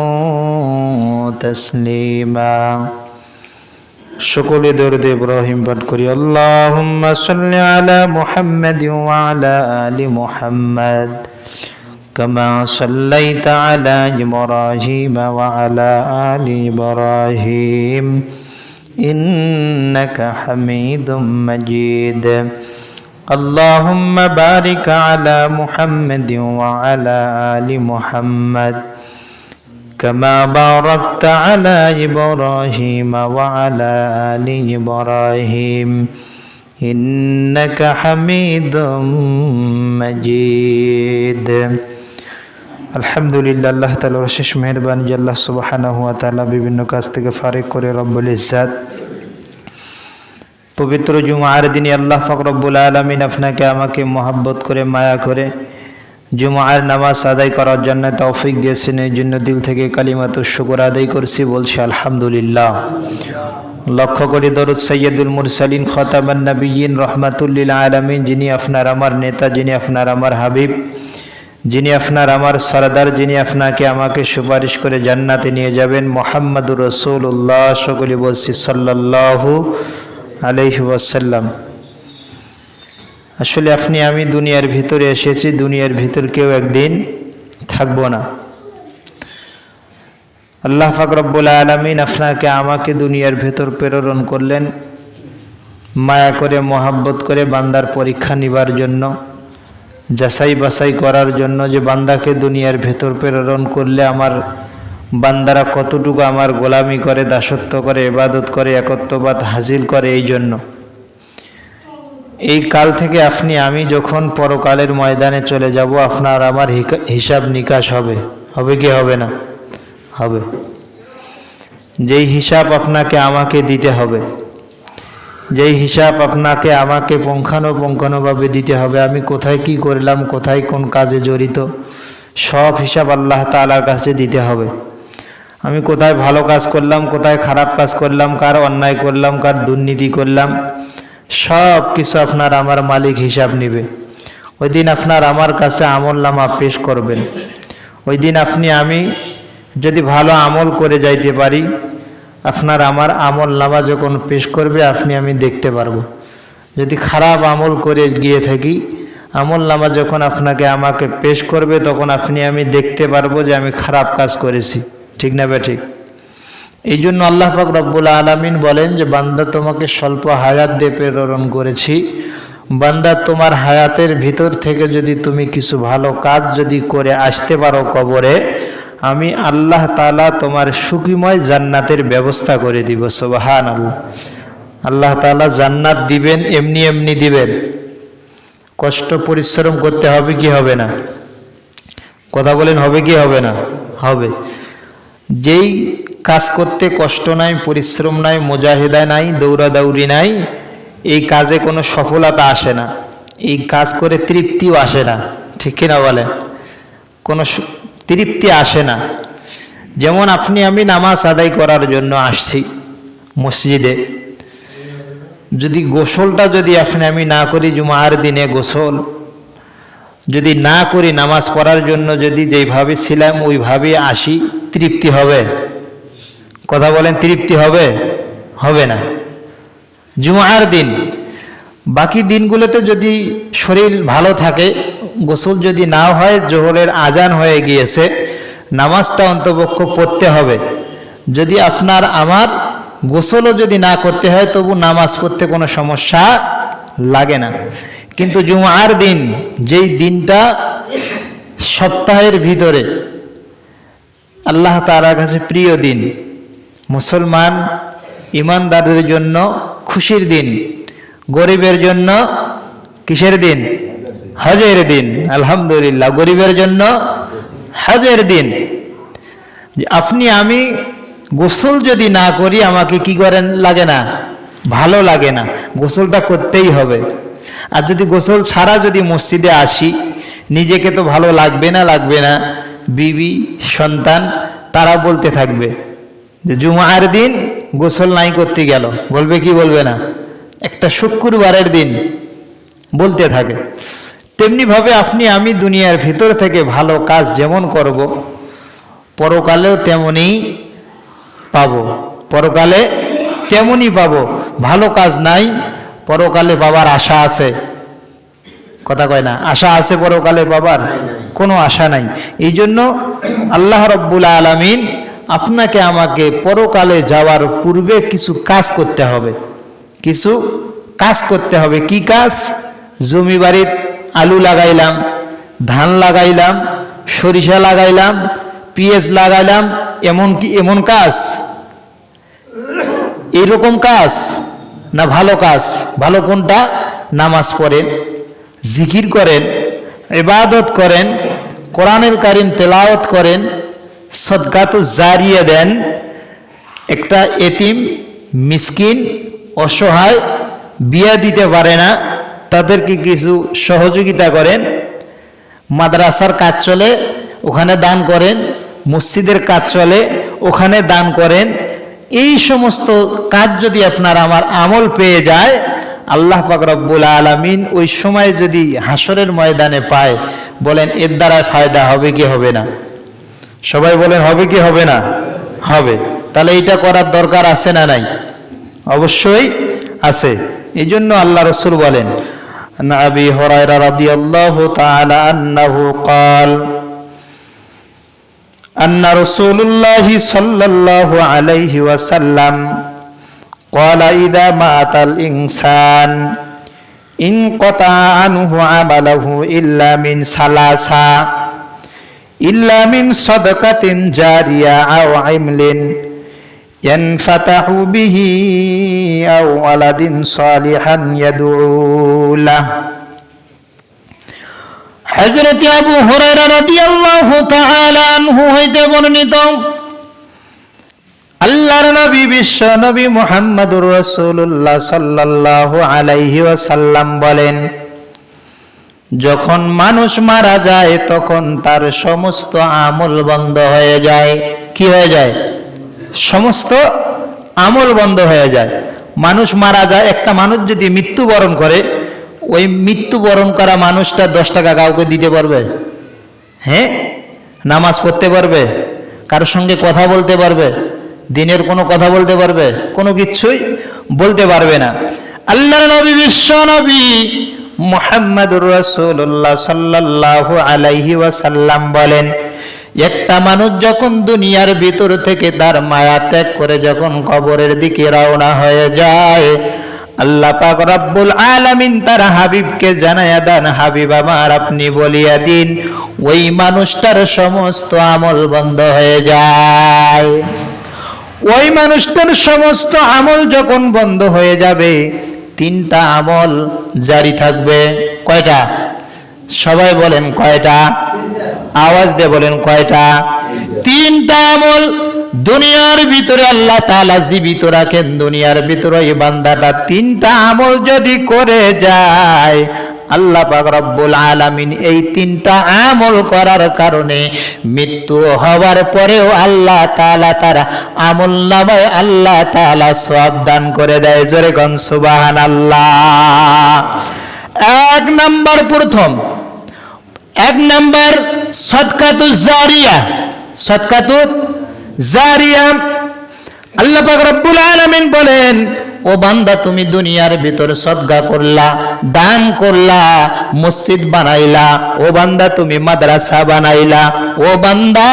وسلموا تسليما সকলে দরুদ ইব্রাহিম পাঠ করি আল্লাহুম্মা সাল্লি আলা মুহাম্মাদ ওয়া আলা আলি মুহাম্মাদ كما صليت على إبراهيم وعلى آل إبراهيم إنك حميد مجيد اللهم بارك على محمد وعلى آل محمد كما باركت على إبراهيم وعلى آل إبراهيم إنك حميد مجيد আলহামদুলিল্লাহ আল্লাহ তালার শেষ মেহরবানি যে আল্লাহ সুবাহানা হুয়া তালা বিভিন্ন কাজ থেকে ফারেক করে রব্বুল ইসাদ পবিত্র জুমার দিনে আল্লাহ ফকরব্বুল আলমিন আপনাকে আমাকে মহাব্বত করে, মায়া করে জুমার নামাজ আদায় করার জন্য তৌফিক দিয়েছেন। এই জন্য দিল থেকে কালিমাত শুকুর আদায় করছি, বলছি আলহামদুলিল্লাহ। লক্ষ্য করি দরুদ সৈয়দুল মুরসালিন, খতামান নবীন রহমাতুল্লিল আলমিন, যিনি আপনার আমার নেতা, যিনি আপনার আমার হাবিব, যিনি আপনার আমার সরদার, যিনি আপনাকে আমাকে সুপারিশ করে জান্নাতে নিয়ে যাবেন। মোহাম্মদুর রসুল্লাহ সকলে বলছি সাল্লাহু আলহি ওয়াসাল্লাম। আসলে আপনি, আমি দুনিয়ার ভিতরে এসেছি, দুনিয়ার ভিতর কেউ একদিন থাকব না। আল্লাহ ফাকরব্বুল আলমিন আপনাকে, আমাকে দুনিয়ার ভেতর প্রেরণ করলেন, মায়া করে, মোহাব্বত করে বান্দার পরীক্ষা নিবার জন্য যাচাই বাছাই করার জন্য যে বান্দাকে দুনিয়ার ভেতর প্রেরণ করলে আমার বান্দারা কতটুকু আমার গোলামি করে, দাসত্ব করে এবাদত করে, একত্ববাদ হাসিল করে এই জন্য? এই কাল থেকে আপনি, আমি যখন পরকালের ময়দানে চলে যাব, আপনার আমার হিসাব নিকাশ হবে। হবে কি হবে না? হবে। যেই হিসাব আপনাকে আমাকে দিতে হবে, যেই হিসাব আপনাকে আমাকে পুঙ্খানুপুঙ্খানুভাবে দিতে হবে, আমি কোথায় কি করলাম, কোথায় কোন কাজে জড়িত, সব হিসাব আল্লাহ তালার কাছে দিতে হবে। আমি কোথায় ভালো কাজ করলাম, কোথায় খারাপ কাজ করলাম, কার অন্যায় করলাম, কার দুর্নীতি করলাম সব কিছু আপনার আমার মালিক হিসাব নিবে। ওই দিন আপনার আমার কাছে আমল নামা পেশ করবেন। ওই দিন আপনি আমি যদি ভালো আমল করে যাইতে পারি, আপনার আমার আমল নামা যখন পেশ করবে, আপনি আমি দেখতে পারব। যদি খারাপ আমল করে গিয়ে থাকি, আমল নামা যখন আপনাকে আমাকে পেশ করবে, তখন আপনি আমি দেখতে পারব যে আমি খারাপ কাজ করেছি। ঠিক না ঠিক? এই জন্য আল্লাহ পাক রব্বুল আলমিন বলেন যে, বান্দা তোমাকে স্বল্প হায়াত দিয়ে প্রেরণ করেছি। বান্দা তোমার হায়াতের ভিতর থেকে যদি তুমি কিছু ভালো কাজ যদি করে আসতে পারো কবরে, আমি আল্লাহ তালা তোমার সুখীময় জান্নাতের ব্যবস্থা করে দিব সোবাহান আল্লাহ আল্লাহ তালা জান্নাত দিবেন, এমনি এমনি দিবেন। কষ্ট পরিশ্রম করতে হবে কি হবে না? কথা বলেন, হবে কি হবে না? হবে। যেই কাজ করতে কষ্ট নাই, পরিশ্রম নাই, মোজাহেদা নাই, দৌড়াদৌড়ি নাই, এই কাজে কোনো সফলতা আসে না। এই কাজ করে তৃপ্তিও আসে না। ঠিক কিনা বলেন? কোনো তৃপ্তি আসে না। যেমন আপনি, আমি নামাজ আদায় করার জন্য আসছি মসজিদে। যদি গোসলটা যদি আপনি, আমি না করি, জুমার দিনে গোসল যদি না করি নামাজ পড়ার জন্য যদি যেইভাবে ছিলাম, ওইভাবে আসি, তৃপ্তি হবে। কথা বলেন, তৃপ্তি হবে? হবে না। জুমার দিন, বাকি দিনগুলোতে যদি শরীর ভালো থাকে, গোসল যদি না হয়, জোহরের আজান হয়ে গিয়েছে, নামাজটা অন্তপক্ষ পড়তে হবে। যদি আপনার আমার গোসলও যদি না করতে হয়, তবু নামাজ পড়তে কোনো সমস্যা লাগে না। কিন্তু জুমার দিন, যেই দিনটা সপ্তাহের ভিতরে, আল্লাহ তালার কাছে প্রিয় দিন, মুসলমান ইমানদারদের জন্য খুশির দিন, গরিবের জন্য কিসের দিন? হজের দিন, আলহামদুলিল্লাহ, গরিবের জন্য হজের দিন। আপনি, আমি গোসল যদি না করি, আমাকে কি করেন? লাগে না, ভালো লাগে না। গোসলটা করতেই হবে। আর যদি গোসল ছাড়া যদি মসজিদে আসি, নিজেকে তো ভালো লাগবে না লাগবে না। বিবি, সন্তান, তারা বলতে থাকবে যে জুমার দিন গোসল নাই করতে গেল। বলবে কি বলবে না? একটা শুক্রবারের দিন বলতে থাকে। তেমনিভাবে আপনি, আমি দুনিয়ার ভিতর থেকে ভালো কাজ যেমন করব পরকালেও তেমনই পাবো। পরকালে তেমনই পাবো। ভালো কাজ নাই পরকালে বাবার আশা আছে? কথা কয় না। আশা আছে পরকালে বাবার? কোনো আশা নাই। এই জন্য আল্লাহ রব্বুল আলমিন আপনাকে আমাকে পরকালে যাওয়ার পূর্বে কিছু কাজ করতে হবে। কিছু কাজ করতে হবে। কি কাজ? জমি বাড়ির আলু লাগাইলাম ধান লাগাইলাম সরিষা লাগাইলাম পেঁয়াজ লাগাইলাম এমন কি এমন কাজ? এইরকম কাজ। না ভালো কাজ? ভালো কোনটা? নামাজ পড়েন, জিকির করেন, ইবাদত করেন কোরআনের কারিম তেলাওয়াত করেন, সদকাত জারিয়ে দেন। একটা এতিম, মিসকিন, অসহায়, বিয়া দিতে পারে না, তাদেরকে কিছু সহযোগিতা করেন, মাদ্রাসার কাজ চলে, ওখানে দান করেন, মসজিদের কাজ চলে, ওখানে দান করেন এই সমস্ত কাজ যদি আপনার আমার আমল পেয়ে যায় আল্লাহ পাক রব্বুল আলমিন ওই সময় যদি হাসরের ময়দানে পায় বলেন এর দ্বারা ফায়দা হবে কি হবে না সবাই বলেন হবে কি হবে না হবে তাহলে এটা করার দরকার আছে না নাই অবশ্যই আছে এই জন্য আল্লাহ রসুল বলেন عن أبي هريرة رضي الله تعالى أنه قال أن رسول الله صلى الله عليه وسلم قال إذا مات الإنسان انقطع عنه عمله إلا من ثلاثة إلا من صدقة جارية أو عمل ينفتح به أو ولد صالحا يدعو له হজরত আবু হুরায়রা রাদিয়াল্লাহু তাআলা হইতে বর্ণিত, আল্লাহর নবী, বিশ্ব নবী মুহাম্মদুর রাসূলুল্লাহ সাল্লাল্লাহু আলাইহি ওয়াসাল্লাম বলেন, যখন মানুষ মারা যায় তখন তার সমস্ত আমল বন্ধ হয়ে যায়। কি হয়ে যায়? সমস্ত আমল বন্ধ হয়ে যায়। মানুষ মারা যায়, একটা মানুষ যদি মৃত্যুবরণ করে ওই মৃত্যুবরণ করা মানুষটা দশ টাকা কাউকে দিতে পারবে? হ্যাঁ? নামাজ পড়তে পারবে? কারোর সঙ্গে কথা বলতে পারবে? দিনের কোনো কথা বলতে পারবে? কোনো কিছুই বলতে পারবে না। আল্লাহ নবী, বিশ্ব নবী মোহাম্মদুর রসুল্লাহ সাল্লাহ আলাইহি ওয়াসাল্লাম বলেন, একটা মানুষ যখন দুনিয়ার ভিতর থেকে তার মায়া ত্যাগ করে যখন কবরের দিকে রওনা হয়ে যায় আল্লাহ পাক রব্বুল আলামিন তার হাবিবকে জানায়া দেন, হাবিব আমার, আপনি বলিয়া দিন, ওই মানুষটার সমস্ত আমল বন্ধ হয়ে যায়। ওই মানুষটার সমস্ত আমল যখন বন্ধ হয়ে যাবে, তিনটা আমল জারি থাকবে। কয়টা? সবাই বলেন কয়টা? আওয়াজ দিয়ে বলেন কয়টা? তিনটা আমল দুনিয়ার ভিতরে আল্লাহ তালা জীবিত রাখেন, দুনিয়ার ভিতরে এই বান্দাটা তিনটা আমল যদি করে যায়, আল্লাহ রব্বুল আলামিন এই তিনটা আমল করার কারণে মৃত্যু হওয়ার পরেও আল্লাহ তাআলা তার আমল নামায় আল্লাহ তাআলা সওয়াব দান করে দেয়। জোরে গন সুবহানাল্লাহ। এক নাম্বার প্রথম, এক নাম্বার সদকাতু জারিয়া। সদকাতু জারিয়া আল্লাহ পাক রব্বুল আলামিন বলেন, ও বান্দা, তুমি দুনিয়ার ভিতরে সদগা করলা, দান করলা, মসজিদ বানাইলা। ও বান্দা, তুমি মাদ্রাসা বানাইলা। ও বান্দা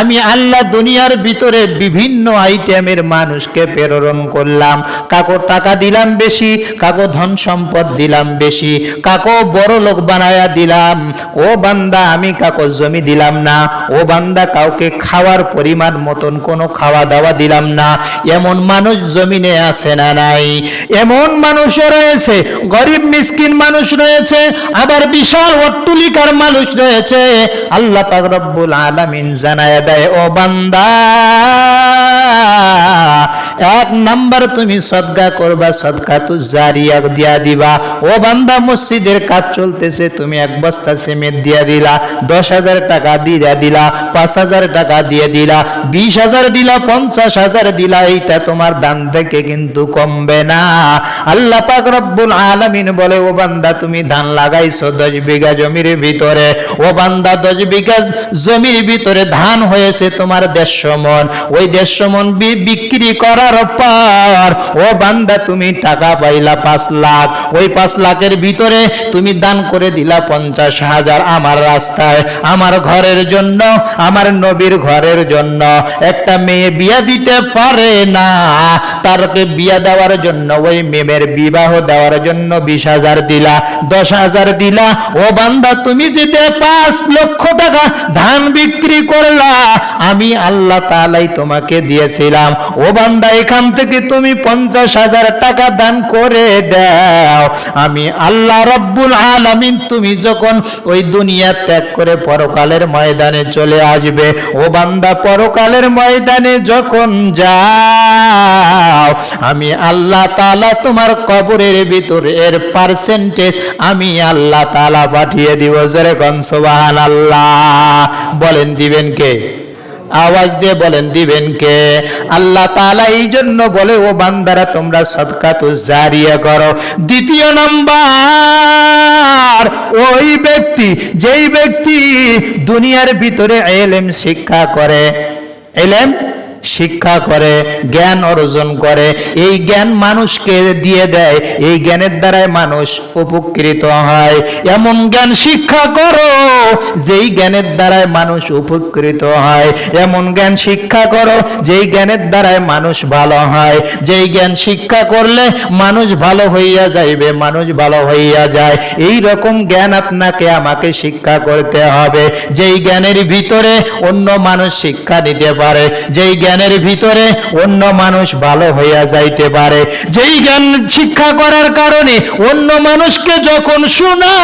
আমি আল্লাহ দুনিয়ার ভিতরে বিভিন্ন আইটেমের মানুষকে প্রেরণ করলাম। কাকো টাকা দিলাম বেশি, কাকো ধন সম্পদ দিলাম বেশি, কাকো বড় লোক বানায়া দিলাম। ও বান্দা, আমি কাকো জমি দিলাম না। ও বান্দা, কাউকে খাওয়ার পরিমাণ মতন কোনো খাওয়া দাওয়া দিলাম না। এমন মানুষ জমিনে আছে না নাই। এমন মানুষও রয়েছে, গরিব মিসকিন মানুষ রয়েছে, আবার বিশাল অট্টুলিকার মানুষ রয়েছে। আল্লাহ পাক রব্বুল আলামিন জানায় দেয় ও বান্দা এক নাম্বার তুমি সদকা করবা সদকা তো জারিয়া দিয়া দিবা। ও বান্দা, মসজিদের কাজ চলতেছে, তুমি এক বস্তা সিমেন্ট দিয়া দিলা, দশ হাজার টাকা দিয়ে দিলা, পাঁচ হাজার টাকা দিয়ে দিলা, বিশ হাজার দিলা, পঞ্চাশ হাজার দিলা, এইটা তোমার দান থেকে কিন্তু কমবে না। আল্লাহ পাক রব্বুল আলামিন বলে, ও বান্দা, তুমি ধান লাগাইছো দশ বিঘা জমির ভিতরে। ও বান্দা, দশ বিঘা জমির ভিতরে ধান হয়েছে তোমার দেড়শো মন। ওই দেড়শো মন বিক্রি করার পর ও বান্দা, তুমি টাকা পাইলা পাঁচ লাখ। ওই পাঁচ লাখের ভিতরে তুমি দান করে দিলা পঞ্চাশ হাজার আমার রাস্তায়, আমার ঘরের জন্য, আমার নবীর ঘরের জন্য। একটা মেয়ে বিয়া দিতে পারে না, তারকে বিয়া দেওয়ার জন্য, ওই মেমের বিবাহ দেওয়ার জন্য বিশ হাজার দিলা, দশ হাজার দিলা। ও বান্দা, তুমি যেতে পাঁচ লক্ষ টাকা ধান বিক্রি করলা, আমি আল্লাহ তালাই তোমাকে দিয়েছিলাম। ও বান্দা এখান থেকে তুমি পঞ্চাশ হাজার টাকা দান করে দাও। আমি আল্লাহ রব্বুল আলামিন তুমি যখন ওই দুনিয়া ত্যাগ করে পরকালের ময়দানে চলে আসবে, ও বান্দা পরকালের ময়দানে যখন যাও, আমি আল্লাহ তালা তোমার কবরের ভিতরে এর পার্সেন্টেজ আমি আল্লাহ তালা পাঠিয়ে দিব। জোরে কনসবাহান আল্লাহ বলেন দিবেন কে? আওয়াজ দিয়ে বলেন, দিবেন কে? আল্লাহ তাআলা এই জন্য বলে, ও বান্দারা, তোমরা সদকা তো জারিয়া করো। দ্বিতীয় নাম্বার, ওই ব্যক্তি, যেই ব্যক্তি দুনিয়ার ভিতরে এলেম শিক্ষা করে। এলেম শিক্ষা করে, জ্ঞান অর্জন করে। এই জ্ঞান মানুষকে দিয়ে দেয়, এই জ্ঞানের দ্বারাই মানুষ উপকৃত হয়। এমন জ্ঞান শিক্ষা করো, যেই জ্ঞানের দ্বারাই মানুষ উপকৃত হয়। এমন জ্ঞান শিক্ষা করো, যেই জ্ঞানের দ্বারাই মানুষ ভালো হয়। যেই জ্ঞান শিক্ষা করলে মানুষ ভালো হইয়া যাইবে, মানুষ ভালো হইয়া যায়। এই রকম জ্ঞান আপনাকে, আমাকে শিক্ষা করতে হবে। যেই জ্ঞানের ভিতরে অন্য মানুষ শিক্ষা নিতে পারে, যেই জ্ঞানের ভিতরে অন্য মানুষ ভালো হইয়া যাইতে পারে। যেই জ্ঞান শিক্ষা করার কারণে অন্য মানুষকে যখন শোনা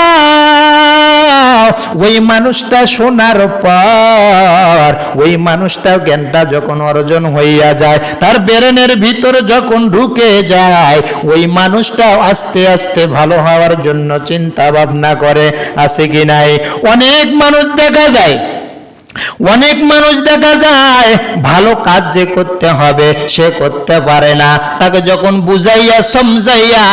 ওই মানুষটা শোনার পর, ওই মানুষটা জ্ঞানটা যখন অর্জন হইয়া যায়, তার বেরেনের ভিতর যখন ঢুকে যায়, ওই মানুষটা আস্তে আস্তে ভালো হওয়ার জন্য চিন্তা ভাবনা করে, আছে কি নাই? অনেক মানুষ দেখা যায় অনেক মানুষ দেখা যায়, ভালো কাজ যে করতে হবে সে করতে পারে না। তাকে যখন বুঝাইয়া, সমঝাইয়া,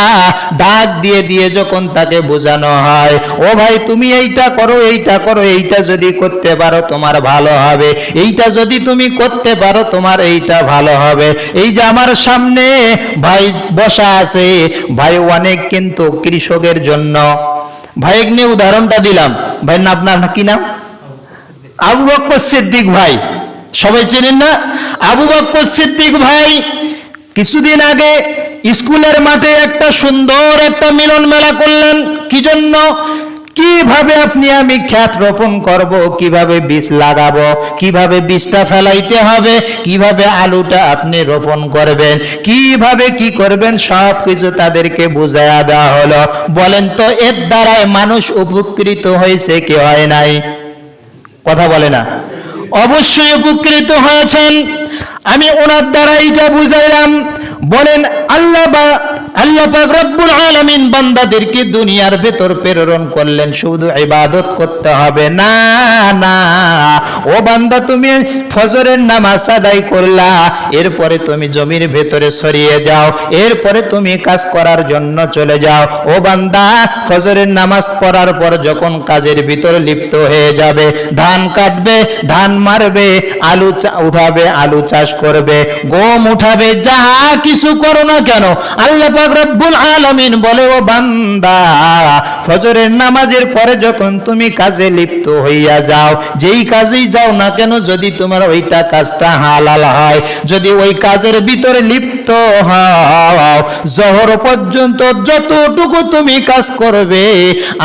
ডাক দিয়ে দিয়ে যখন তাকে বোঝানো হয়, ও ভাই, তুমি এইটা করো এইটা করো, এইটা যদি করতে পারো, তোমার ভালো হবে। এইটা যদি তুমি করতে পারো, তোমার এইটা ভালো হবে। এই যে আমার সামনে ভাই বসা আছে, ভাই অনেক কিন্তু কৃষকের জন্য। ভাই নিয়ে উদাহরণটা দিলাম। ভাই না আপনার কি নাম? আবু বক্কর সিদ্দিক ভাই, সবাই চেনেন না? আবু বক্কর সিদ্দিক ভাই কিছুদিন আগে স্কুলের মাঠে একটা সুন্দর একটা মিলন মেলা করলেন। কি জন্য? কীভাবে আপনি আমি খ্যাত রোপণ করব? কীভাবে বীজ লাগাবো? কীভাবে বীজটা ফেলাইতে হবে? কীভাবে আলুটা আপনি রোপণ করবেন? কীভাবে কি করবেন? সব কিছু তাদেরকে বুঝাইয়া দেওয়া হলো। বলেন তো, এর দ্বারাই মানুষ উপকৃত হয়েছে কি হয় নাই? কথা বলে না। অবশ্যই উপকৃত হয়েছেন। আমি ওনার দ্বারা এইটা বুঝাইলাম। বলেন, আল্লাহ বা, আল্লাহ পাক রব্বুল আলামিন বান্দাদেরকে দুনিয়ার ভেতর প্রেরণ করলেন, শুধু ইবাদত করতে হবে। না না, ও বান্দা, তুমি ফজরের নামাজ আদায় করলা, এরপরে তুমি জমির ভেতরে সরিয়ে যাও, এরপরে তুমি কাজ করার জন্য চলে যাও। ও বান্দা, ফজরের নামাজ পড়ার পর যখন কাজের ভিতরে লিপ্ত হয়ে যাবে, ধান কাটবে, ধান মারবে, আলু উঠাবে, আলু চাষ করবে, গম উঠাবে, যাহা কিছু করো না কেন? আল্লাহ রব্বুল আলামিন বলে, ও বান্দা, ফজরের নামাজের পরে যখন তুমি কাজে লিপ্ত হইয়া যাও, যেই কাজেই যাও না কেন, যদি তোমার ওইটা কাজটা হালাল হয়, যদি ওই কাজের ভিতরে লিপ্ত হও, জহর পর্যন্ত যতটুকু তুমি কাজ করবে,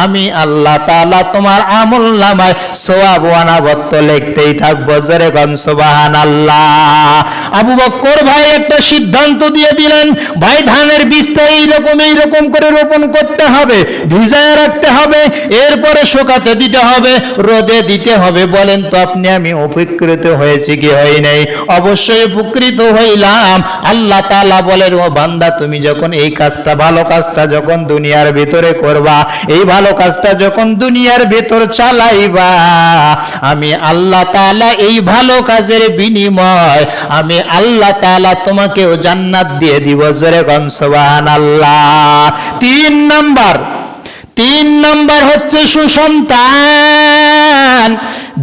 আমি আল্লাহ তাআলা তোমার আমল নামায় সোয়াব ওয়ানাবত্ত লিখতেই থাকব। জরে গন সুবহানাল্লাহ। আবু বক্কর ভাই একটা সিদ্ধান্ত দিয়ে দিলেন, ভাই, ধানের বীজটা এইরকম এইরকম করে রোপণ করতে হবে, ভিজায় রাখতে হবে, এরপরে শুকাতে দিতে হবে, রোদে দিতে হবে। বলেন তো আপনি, আমি উপকৃত হয়েছি কি হয় নাই? অবশ্যই উপকৃত হইলাম। আল্লাহ তাআলা বলেন, ও বান্দা, তুমি যখন এই কাজটা, ভালো কাজটা যখন দুনিয়ার ভিতরে করবা, এই ভালো কাজটা যখন দুনিয়ার ভিতর চালাইবা, আমি আল্লাহ তাআলা এই ভালো কাজের বিনিময়, আমি আল্লাহ তাআলা তোমাকেও জান্নাত দিয়ে দিব। জোরে গন আল্লাহ তিন নাম্বার তিন নাম্বার হচ্ছে সুসন্তান।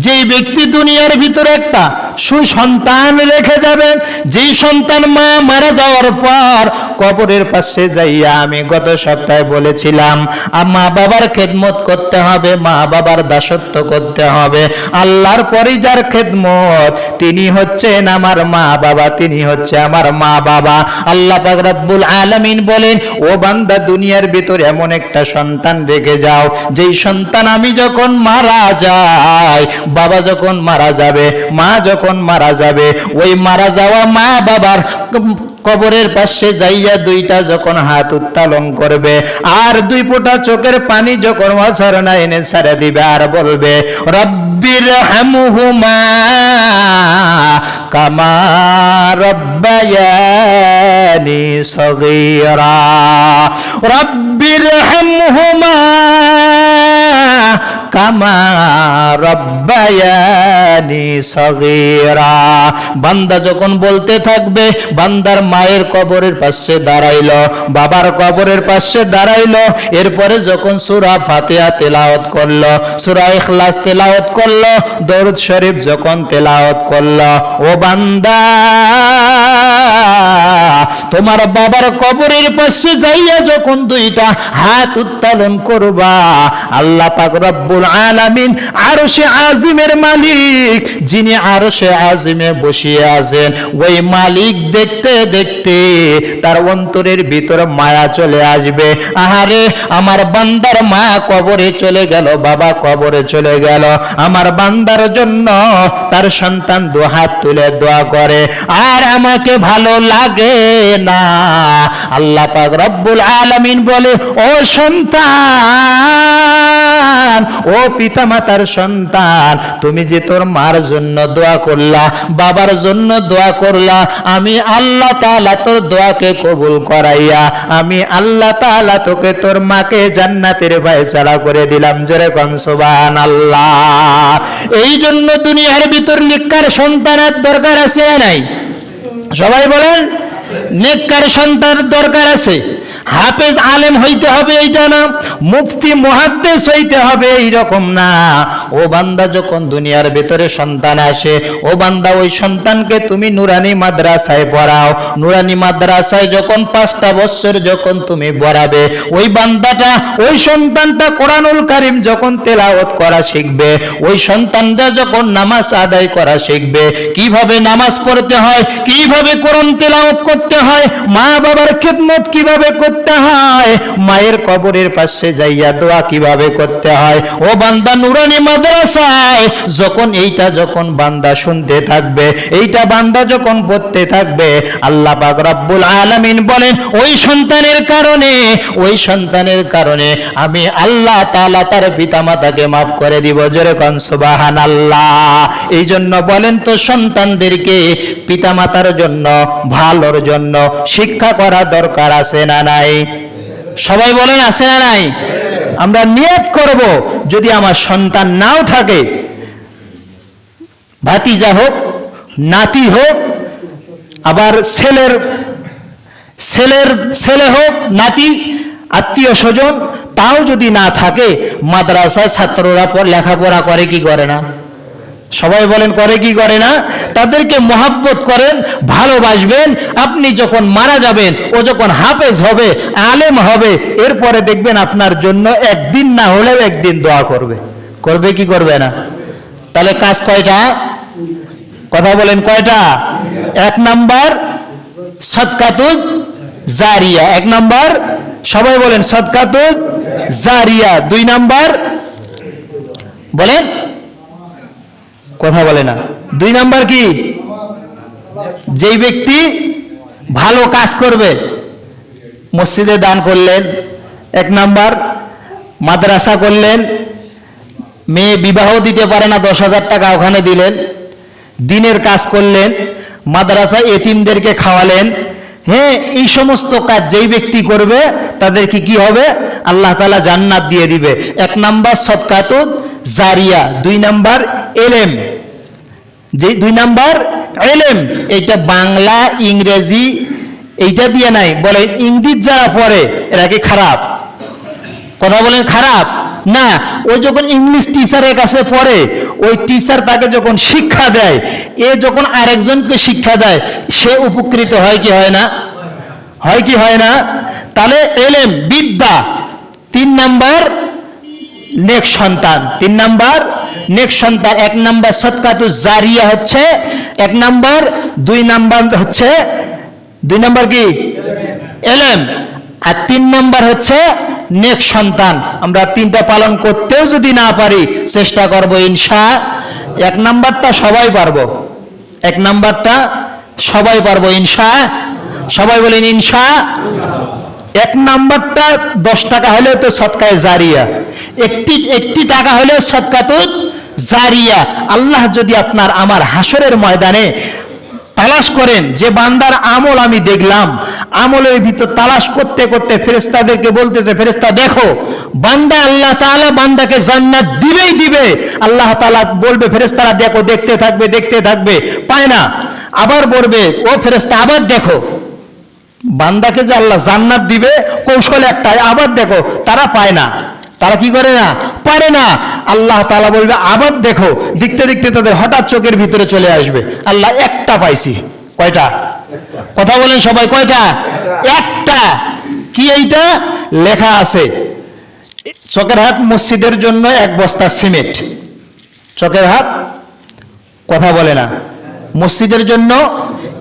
যে ব্যক্তি দুনিয়ার ভিতরে একটা সুসন্তান রেখে যাবে, যেই সন্তান মা মারা যাওয়ার পর কবরের পাশে যাইয়া আমি গত সপ্তাহে বলেছিলাম মা বাবার খেদমত করতে হবে, মা বাবার দাসত্ব করতে হবে। আল্লাহর পরই যার খেদমত, তিনি হচ্ছেন আমার মা বাবা, তিনি হচ্ছে আমার মা বাবা। আল্লাহ রব্বুল আলামিন বলেন, ও বান্দা, দুনিয়ার ভিতরে এমন একটা সন্তান রেখে যাও, যেই সন্তান আমি যখন মারা যাই, বাবা যখন মারা যাবে, মা যখন মারা যাবে, ওই মারা যাওয়া মা বাবার কবরের পাশে যাইয়া দুইটা যখন হাত উত্তালন করবে, আর দুই ফোঁটা চোখের পানি যখন অঝরনা এনে সারে দিবে আর বলবে, রব্বির হামুহুমা কামা রব্বায়ানি সগীরা। রব্বির হামহুমা বান্দা যখন বলতে থাকবে, বান্দার মায়ের কবরের পাশে দাঁড়াইলো, বাবার কবরের পাশে দাঁড়াইলো, এরপরে যখন সূরা ফাতিহা তেলাওয়াত করল, সূরা ইখলাস তেলাওয়াত করল, দরুদ শরীফ যখন তেলাওয়াত করল, ও বান্দা, তোমার বাবার কবরের পাশে যাইয়া যখন দুইটা হাত উত্তোলন করবা, আল্লাহ পাক রব্বুল আলামিন আরশে আজিমের মালিক। যিনি আরশে আজিমে বসিয়ে আছেন, ওই মালিক দেখতে দেখতে তার অন্তরের ভিতর মায়া চলে আসবে। আহারে, আমার বান্দার মা কবরে চলে গেল, বাবা কবরে চলে গেল। আমার বান্দার জন্য তার সন্তান দু হাত তুলে দোয়া করে। আর আমাকে ভালো লাগে না। আল্লাহ পাক রব্বুল আলামিন বলে, ও সন্তান, ও পিতা মাতার সন্তান, তুমি যে তোর মার জন্য দোয়া করলা, বাবার জন্য দোয়া করলা, আমি আল্লাহ তাআলা তোর দোয়াকে কবুল করাইয়া, আমি আল্লাহ তাআলা তোকে তোর মাকে জান্নাতের ফয়সালা করে দিলাম, জোরে কম সুবহানাল্লাহ। এই জন্য দুনিয়ার ভিতর লিখার সন্তানের দরকার আছে নাই? সবাই বলেন, নেককার সন্তান দরকার আছে। হাফেজ আলেম হইতে হবে এইটা না, মুফতি মুহাদ্দিস হইতে হবে এই রকম না। ও বান্দা যখন দুনিয়ার ভিতরে সন্তান আসে, ও বান্দা ওই সন্তানকে তুমি নুরানি মাদ্রাসায় পড়াও। নুরানি মাদ্রাসায় যখন পাঁচটা বছর যখন তুমি পড়াবে, ওই বান্দাটা, ওই সন্তানটা কোরআনুল কারিম যখন তেলাওয়াত করা শিখবে, ওই সন্তানটা যখন নামাজ আদায় করা শিখবে, কীভাবে নামাজ পড়তে হয়, কীভাবে কোরআন তেলাওয়াত করতে হয় মা বাবার খেদমত কীভাবে করতে হয়। মায়ের কবরের পাশে যাইয়া দোয়া কীভাবে করতে হয়? ও বান্দা নুরানি মাদ্রাসায়, যখন এইটা যখন বান্দা শুনতে থাকবে, এইটা বান্দা যখন পড়তে থাকবে, আল্লাহ পাক রব্বুল আলামিন বলেন, ওই সন্তানের কারণে, ওই সন্তানের কারণে আমি আল্লাহ তাআলা তার পিতামাতাকে মাফ করে দিব। জোরে কন, সুবহানাল্লাহ। এই জন্য বলেন তো সন্তানদেরকে পিতামাতার জন্য, ভালোর জন্য শিক্ষা করা দরকার আছে না নাই? সবাই বলেন, আছে না নাই? আমরা নিয়ত করব, যদি আমার সন্তান নাও থাকে। ভাতিজা হোক, নাতি হোক, আবার ছেলের ছেলের ছেলে হোক, নাতি, আত্মীয় স্বজন, তাও যদি না থাকে মাদ্রাসায় ছাত্ররা লেখাপড়া করে কি করে না? সবাই বলেন, করে কি করে না? তাদেরকে মহাব্বত করেন, ভালোবাসবেন। আপনি যখন মারা যাবেন, ও যখন হাফেজ হবে, আলেম হবে, এরপরে দেখবেন আপনার জন্য একদিন না হলেও একদিন দোয়া করবে। করবে কি করবে না? তাহলে কাজ কয়টা? কথা বলেন কয়টা? এক নাম্বার সৎকাতুল জারিয়া। এক নাম্বার, সবাই বলেন সৎকাতুল জারিয়া। দুই নাম্বার, বলেন কথা বলে না। দুই নাম্বার কি? যেই ব্যক্তি ভালো কাজ করবে, মসজিদে দান করলেন। এক নাম্বার, মাদ্রাসা করলেন। মেয়ে বিবাহ দিতে পারে না, দশ হাজার টাকা ওখানে দিলেন। দিনের কাজ করলেন, মাদ্রাসা এতিমদেরকে খাওয়ালেন। হ্যাঁ এই সমস্ত কাজ যেই ব্যক্তি করবে, তাদেরকে কি হবে? আল্লাহ তালা জান্নাত দিয়ে দিবে। এক নাম্বার সৎকাতুত জারিয়া। দুই নাম্বার এলেম। যে দুই নাম্বার, এলেম। এইটা বাংলা, ইংরেজি, এইটা দিয়ে নাই। বলে ইংরেজ যারা পড়ে, এরা কি খারাপ? কথা বলেন, খারাপ? না, ও যখন ইংলিশ টিচারের কাছে পড়ে, ওই টিচার তাকে যখন শিক্ষা দেয়, এ যখন আরেকজনকে শিক্ষা দেয়, সে উপকৃত হয় কি হয় না? হয় কি হয় না? তাহলে এলেম, বিদ্যা। তিন নাম্বার, নেক সন্তান। তিন নাম্বার নেক সন্তান, এক নাম্বার সৎকাতু জারিয়া হচ্ছে, এক নাম্বার দুই নাম্বার হচ্ছে, দুই নাম্বার কি? এলেম। আর তিন নাম্বার হচ্ছে নেক সন্তান। আমরা তিনটা পালন করতেও যদি না পারি, চেষ্টা করব ইনশা, এক নাম্বারটা সবাই পারব। এক নাম্বারটা সবাই পারব ইনশা। সবাই বলেন ইনশা। এক নাম্বারটা দশ টাকা হলেও তো সৎকায় জারিয়া। একটি একটি টাকা হলেও সৎকা তো জারিয়া। আল্লাহ যদি আপনার আমার হাসরের ময়দানে তালাশ করেন, যে বান্দার আমল আমি দেখলাম, আমলের ভিতর তালাশ করতে করতে ফেরেস্তাদেরকে বলতেছে ফেরেস্তা দেখো, বান্দা আল্লাহ তাআলা বান্দাকে জান্নাত দিবেই দিবে। আল্লাহ তালা বলবে ফেরেস্তারা দেখো, দেখতে থাকবে দেখতে থাকবে। পায় না। আবার বলবে, ও ফেরেস্তা আবার দেখো। বান্দাকে যে আল্লাহ জান্নাত দিবে কৌশল একটাই। আবার দেখো তারা পায় না। তারা কি করে না? পারে না। আল্লাহ তালা বলবে আবার দেখো দেখতে দেখতে তাদের হঠাৎ চোখের ভিতরে চলে আসবে। আল্লাহ একটা পাইছি। কয়টা? কথা বলেন সবাই কয়টা? একটা। কি এইটা? লেখা আছে চকের হাট মসজিদের জন্য এক বস্তা সিমেন্ট। চকের হাট কথা বলে না। মসজিদের জন্য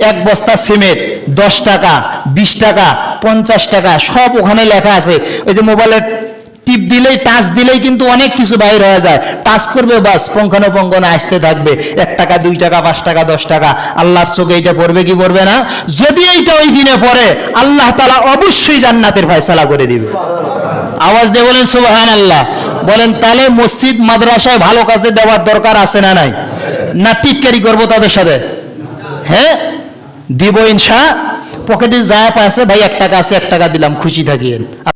এক বস্তা সিমেন্ট। দশ টাকা, বিশ টাকা, পঞ্চাশ টাকা, সব ওখানে লেখা আছে। ওই যে মোবাইলের টিপ দিলেই, টাচ দিলেই কিন্তু অনেক কিছু বাইর হয়ে যায়। টাচ করবে বাস পঙ্খানো পঙ্খানো আসতে থাকবে। এক টাকা, দুই টাকা, পাঁচ টাকা, দশ টাকা, আল্লাহর চোখে এইটা পড়বে কি পড়বে না? যদি এইটা ওই দিনে পড়ে, আল্লাহ তালা অবশ্যই জান্নাতের ফয়সালা করে দিবে। আওয়াজ দিয়ে বলেন সুবাহান আল্লাহ বলেন, তাহলে মসজিদ, মাদ্রাসায় ভালো কাজে দেওয়ার দরকার আছে না নাই? না, টিটকারি করব তাদের সাথে। হ্যাঁ? দিব ইনশা পকেটে যা আছে ভাই এক টাকা আছে এক টাকা দিলাম খুশি থাকি